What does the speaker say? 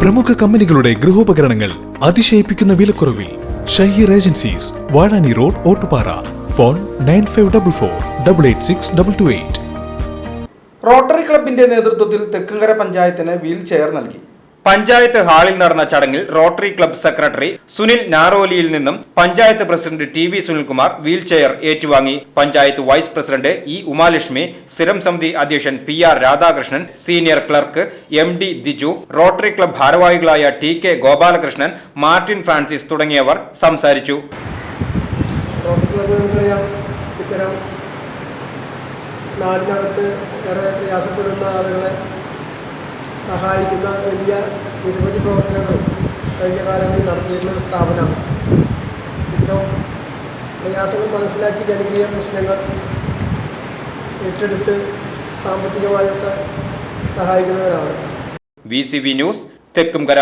പ്രമുഖ കമ്പനികളുടെ ഗൃഹോപകരണങ്ങൾ അതിശയിപ്പിക്കുന്ന വിലക്കുറവിൽ Shaheer agencies Vazhani road Ottupara. Phone nine five double four double eight six double two eight. Rotary ക്ലബിന്റെ നേതൃത്വത്തിൽ തെക്കുംകര പഞ്ചായത്തിന് വീൽ ചെയർ നൽകി. പഞ്ചായത്ത് ഹാളിൽ നടന്ന ചടങ്ങിൽ റോട്ടറി ക്ലബ്ബ് സെക്രട്ടറി സുനിൽ നാറോലിയിൽ നിന്നും panchayat president T V Sunilkumar wheelchair ഏറ്റുവാങ്ങി. Panchayat vice president E Umalakshmi സ്ഥിരം സമിതി അധ്യക്ഷൻ P R Radhakrishnan senior clerk M D Diju rotary club ഭാരവാഹികളായ T K Gopalakrishnan Martin Francis തുടങ്ങിയവർ സംസാരിച്ചു. നാടിനകത്ത് ഏറെ പ്രയാസപ്പെടുന്ന ആളുകളെ സഹായിക്കുന്ന വലിയ നിരവധി പ്രവർത്തനങ്ങളും കഴിഞ്ഞ കാലങ്ങളിൽ നടത്തിയിട്ടുള്ള ഒരു സ്ഥാപനമാണ്. ഇത്തരം പ്രയാസങ്ങൾ മനസ്സിലാക്കി ജനകീയ പ്രശ്നങ്ങൾ ഏറ്റെടുത്ത് സാമ്പത്തികമായൊക്കെ സഹായിക്കുന്നവരാണ്. V C V news Thekkumkara.